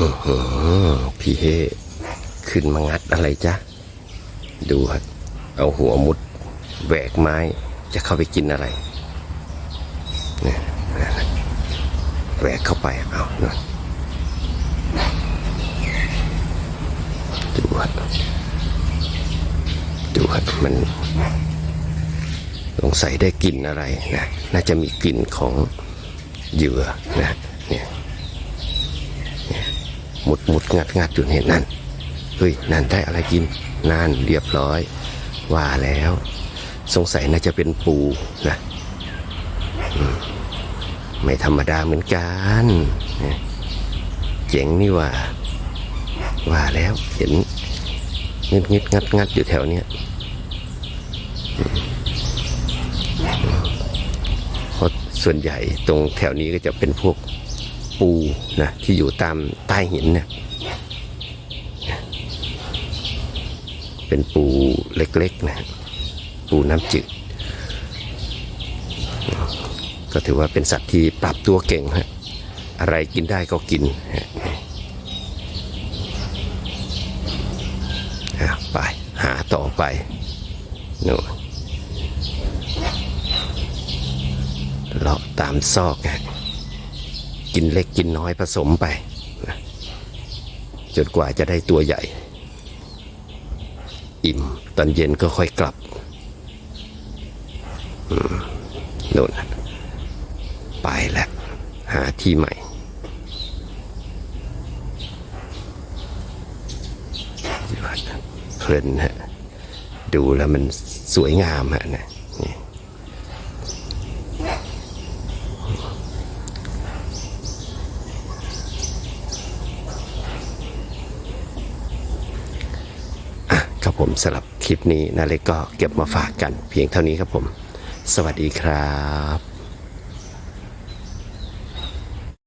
อือหือพี่เฮขึ้นมางัดอะไรจ๊ะ ดูฮะเอาหัวมุดแหวกไม้จะเข้าไปกินอะไรนี่แหวกเข้าไปเอาหน่อยดูฮะดูฮะมันสงสัยได้กลิ่นอะไรนะ น่าจะมีกลิ่นของเหยื่อนะ หมุดหมุดงัดงัดอยู่เห็นนั่นเฮ้ยนั่นได้อะไรกินนั่นเรียบร้อย ว่าแล้ว สงสัยน่าจะเป็นปูนะไม่ธรรมดาเหมือนกันเจ๋งนี่ว่า ว่าแล้วเห็นงึดงึดงัดงัดอยู่แถวเนี้ยเพราะส่วนใหญ่ตรงแถวนี้ก็จะเป็นพวก ปูนะที่อยู่ตามใต้หินเนี่ยเป็นปูเล็กๆนะปูน้ำจืดก็ถือว่าเป็นสัตว์ที่ปรับตัวเก่งฮะอะไรกินได้ก็กินไปหาต่อไปโน่นเลาะตามซอกฮะ กินเล็กกินน้อยผสมไปนะจนกว่าจะได้ตัวใหญ่ อิ่มตอนเย็นก็ค่อยกลับโน่นไปแล้วหาที่ใหม่ เพลินฮะ ดูแล้วมันสวยงามฮะนะนี่ ครับผมสำหรับคลิปนี้นาเล็กก็เก็บมาฝากกันเพียงเท่านี้ครับผม สวัสดีครับ